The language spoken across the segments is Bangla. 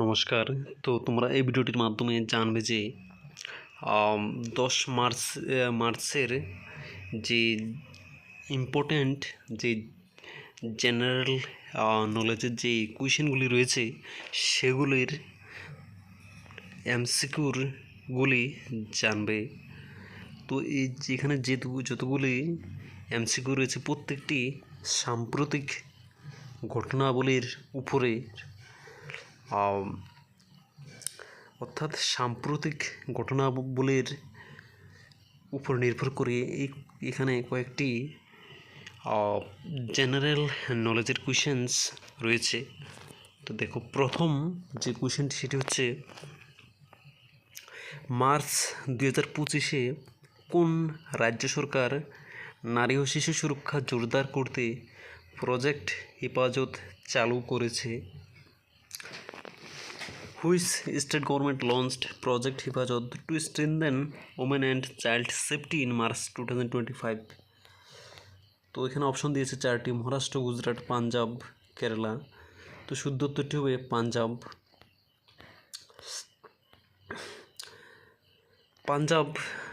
নমস্কার। তো তোমরা এই ভিডিওটির মাধ্যমে জানবে যে দশ মার্চ মার্চের যে ইম্পর্ট্যান্ট যে জেনারেল নলেজের যে কুয়েশনগুলি রয়েছে, সেগুলির এমসিকিউরগুলি জানবে। তো এই যেখানে যেটুকু যতগুলি এমসিকিউ রয়েছে, প্রত্যেকটি সাম্প্রতিক ঘটনাবলীর উপরে অর্থাৎ সাম্প্রতিক ঘটনাবলীর উপর নির্ভর করে এখানে কয়েকটি জেনারেল নলেজের কুয়েশনস রয়েছে। তো দেখো, প্রথম যে কুয়েশনটি সেটি হচ্ছে মার্চ দুই হাজার পঁচিশে কোন রাজ্য সরকার নারী ও শিশু সুরক্ষা জোরদার করতে প্রজেক্ট হেফাজত চালু করেছে? Which state government launched project Hefazat to strengthen women and child safety in March two thousand twenty five তো এখানে অপশন দিয়েছে চারটি, মহারাষ্ট্র, গুজরাট, পাঞ্জাব, কেরালা। তো শুদ্ধ উত্তরটি হবে পাঞ্জাব। পাঞ্জাব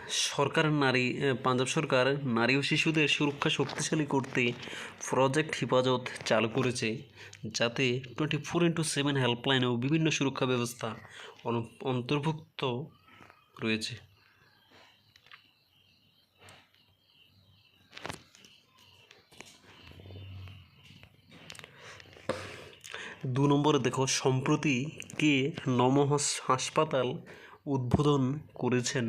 সরকার, নারী পাঞ্জাব সরকার নারী ও শিশুদের সুরক্ষা শক্তিশালী করতে প্রজেক্ট হেফাজত চালু করেছে, যাতে twenty four into seven helpline ও বিভিন্ন সুরক্ষা ব্যবস্থা অন্তর্ভুক্ত রয়েছে। দু নম্বরে দেখো, সম্প্রতি কে নম হাসপাতাল উদ্বোধন করেছেন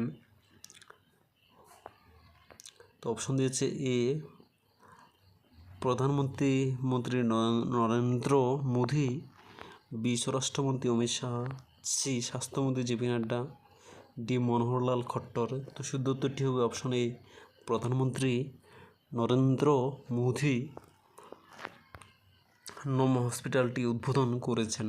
তো অপশন দিয়েছে এ প্রধানমন্ত্রী মন্ত্রী নরেন্দ্র মোদী, বি. স্বরাষ্ট্রমন্ত্রী অমিত শাহ, সি. স্বাস্থ্যমন্ত্রী জেপি নাড্ডা, ডি. মনোহরলাল খট্টর। তো শুদ্ধ উত্তরটি হবে অপশন এ প্রধানমন্ত্রী নরেন্দ্র মোদী নম হসপিটালটি উদ্বোধন করেছেন।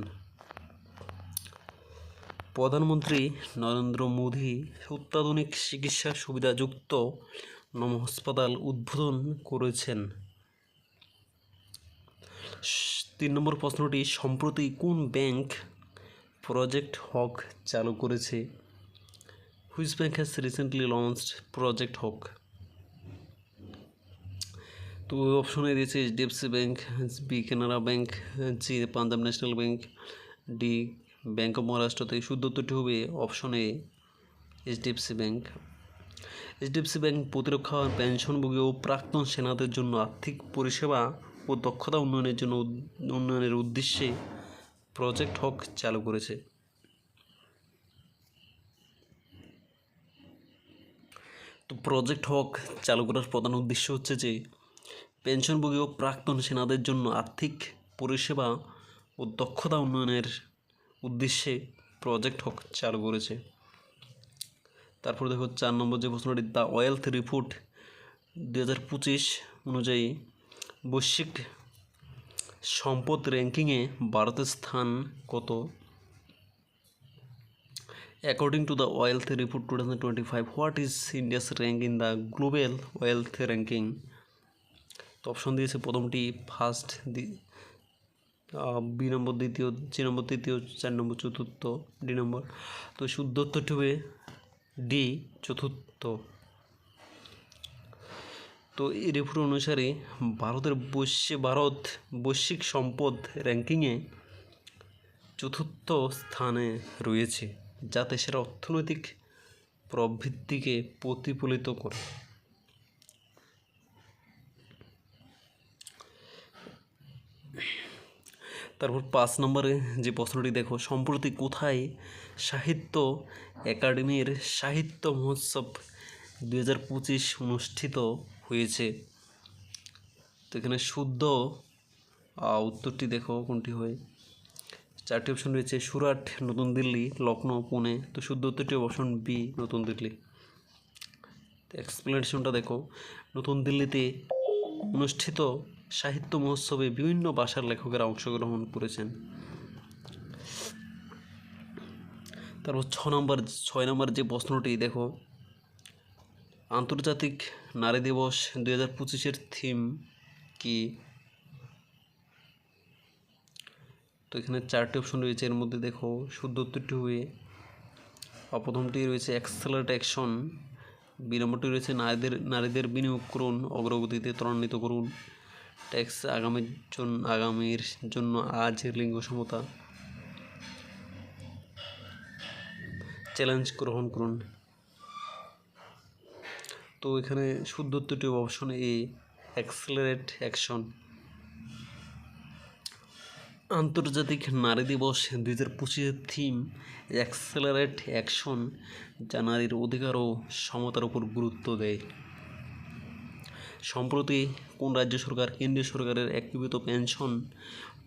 প্রধানমন্ত্রী নরেন্দ্র মোদী, অত্যাধুনিক চিকিৎসা সুবিধাযুক্ত নম হাসপাতাল উদ্বোধন করেছেন। তিন নম্বর প্রশ্নটি, সম্প্রতি কোন ব্যাংক প্রজেক্ট হক চালু করেছে? Which bank has recently launched project Haq তো অপশনে দিয়েছে HDFC bank B Canara bank C Punjab national bank D bank of Maharashtra থেকে শুদ্ধ হবে option A HDFC bank HDFC bank প্রতিরক্ষা পেনশনভোগী ও প্রাক্তন সেনাদের জন্য আর্থিক পরিষেবা ও দক্ষতা উন্নয়নের জন্য উন্নয়নের উদ্দেশ্যে প্রজেক্ট হক চালু করেছে। তো প্রজেক্ট হক চালু করার প্রধান উদ্দেশ্য হচ্ছে যে পেনশনভোগী ও প্রাক্তন সেনাদের জন্য আর্থিক পরিষেবা ও দক্ষতা উন্নয়নের উদ্দেশ্যে প্রজেক্ট হক চালু করেছে। তারপর দেখো চার নম্বর যে প্রশ্নটি দ্য ওয়েলথ রিপোর্ট দু হাজার পঁচিশ অনুযায়ী বৈশ্বিক সম্পদ র্যাঙ্কিংয়ে ভারতের স্থান কত? According to the wealth report two thousand twenty five what is India's rank in the global wealth ranking তো অপশন দিয়েছে প্রথমটি ফার্স্ট দি বি নম্বর, দ্বিতীয়, সি নম্বর, তৃতীয়, চার নম্বর, চতুর্থ, ডি নম্বর। তো শুদ্ধ হবে ডি চতুর্থ। তো এই রিপোর্ট অনুসারে ভারতের বৈশ্বিক, ভারত বৈশ্বিক সম্পদ র্যাঙ্কিংয়ে চতুর্থ স্থানে রয়েছে যা দেশের অর্থনৈতিক প্রবৃদ্ধিকে প্রতিফলিত করে। তারপর পাঁচ নম্বরে যে প্রশ্নটি দেখো, সম্প্রতি কোথায় সাহিত্য একাডেমির সাহিত্য মহোৎসব দু হাজার পঁচিশ অনুষ্ঠিত হয়েছে? তো এখানে শুদ্ধ উত্তরটি দেখো কোনটি হয়। চারটি অপশন রয়েছে, সুরাট, নতুন দিল্লি লখনৌ পুনে। তো শুদ্ধ উত্তরটি অপশন বি নতুন দিল্লি। এক্সপ্লেনেশনটা দেখো, নতুন দিল্লিতে অনুষ্ঠিত সাহিত্য মহোৎসবে বিভিন্ন ভাষার লেখকেরা অংশগ্রহণ করেছেন। তারপর ছ নম্বর, ছয় নম্বর যে প্রশ্নটি, দেখো। আন্তর্জাতিক নারী দিবস দুই হাজার পঁচিশের থিম কি? তো এখানে চারটি অপশন রয়েছে। এর মধ্যে দেখো, শুদ্ধ উত্তরটি বা প্রথমটি রয়েছে অ্যাক্সেলারেট অ্যাকশন বি রয়েছে নারীদের নারীদের বিনিয়োগ করুন, অগ্রগতিতে ত্বরান্বিত করুন। ট্যাক্স আগামীর জন্য আগামীর জন্য আজ লিঙ্গ সমতা। চ্যালেঞ্জ গ্রহণ করুন। তো এখানে শুদ্ধ উত্তরটি অপশন এ অ্যাক্সেলারেট অ্যাকশন আন্তর্জাতিক নারী দিবস দুই হাজার পঁচিশের থিম অ্যাক্সেলারেট অ্যাকশন যা নারীর অধিকার ও সমতার উপর গুরুত্ব দেয়। সম্প্রতি কোন রাজ্য সরকার, কেন্দ্রীয় সরকারের একীভূত পেনশন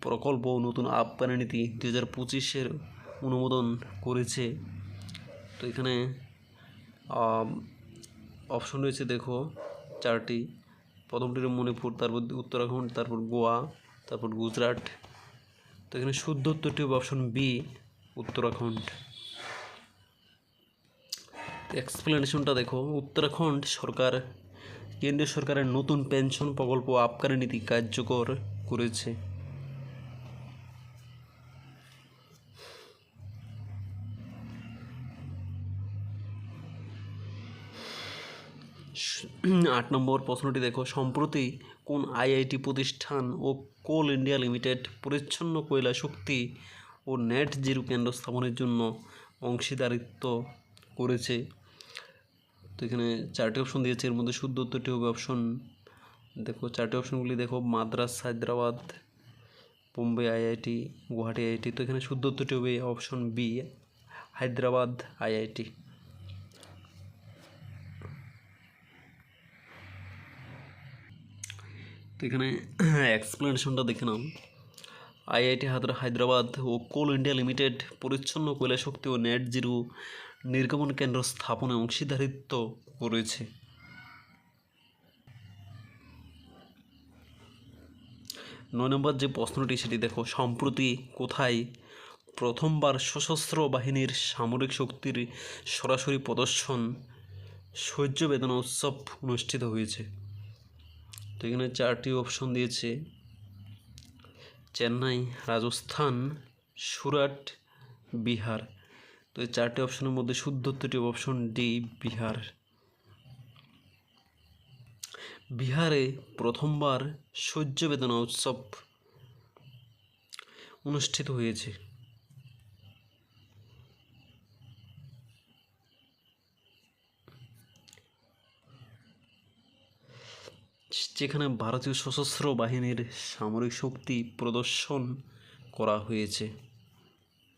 প্রকল্প নতুন আপ্যায়ন নীতি দুই হাজার পঁচিশের অনুমোদন করেছে? তো এখানে অপশন রয়েছে দেখো, চারটি। প্রথমটি মণিপুর, তারপর উত্তরাখণ্ড, তারপর গোয়া, তারপর গুজরাট। তো এখানে শুদ্ধ উত্তরটি হবে অপশন বি উত্তরাখণ্ড। এক্সপ্লেনেশনটা দেখো, উত্তরাখণ্ড সরকার কেন্দ্রীয় সরকারের নতুন পেনশন প্রকল্প আবকারী নীতি কার্যকর করেছে। আট নম্বর প্রশ্নটি দেখো, সম্প্রতি কোন আইআইটি প্রতিষ্ঠান ও কোল ইন্ডিয়া লিমিটেড পরিচ্ছন্ন কয়লা শক্তি ও নেট জিরো কেন্দ্র স্থাপনের জন্য অংশীদারিত্ব করেছে? তো এখানে চারটি অপশন দিয়েছে। এর মধ্যে শুদ্ধ উত্তরটি হবে অপশন দেখো চারটি অপশনগুলি দেখো, মাদ্রাস, হায়দ্রাবাদ, বোম্বে, আইআইটি, গুয়াহাটি, আইআইটি। তো এখানে শুদ্ধ উত্তরটি হবে অপশন বি হায়দ্রাবাদ, আইআইটি। তো এখানে এক্সপ্লেনেশনটা দেখে নাও। আইআইটি হায়দ্রাবাদ ও কোল ইন্ডিয়া লিমিটেড, পরিচ্ছন্ন কয়লা শক্তি ও নেট জিরো নির্গমন কেন্দ্র স্থাপনে অংশীদারিত্ব করেছে। নয় নম্বর যে প্রশ্নটি, সেটি দেখো, সম্প্রতি কোথায় প্রথমবার সশস্ত্র বাহিনীর সামরিক শক্তির সরাসরি প্রদর্শন সহ্য বেদনা উৎসব অনুষ্ঠিত হয়েছে। তো এখানে চারটি অপশন দিয়েছে। চেন্নাই, রাজস্থান, সুরাট, বিহার। তো এই চারটি অপশনের মধ্যে শুদ্ধ উত্তরটি অপশন ডি বিহার। বিহারে প্রথমবার সহ্য বেদনা উৎসব অনুষ্ঠিত হয়েছে। যেখানে ভারতীয় সশস্ত্র বাহিনীর সামরিক শক্তি প্রদর্শন করা হয়েছে।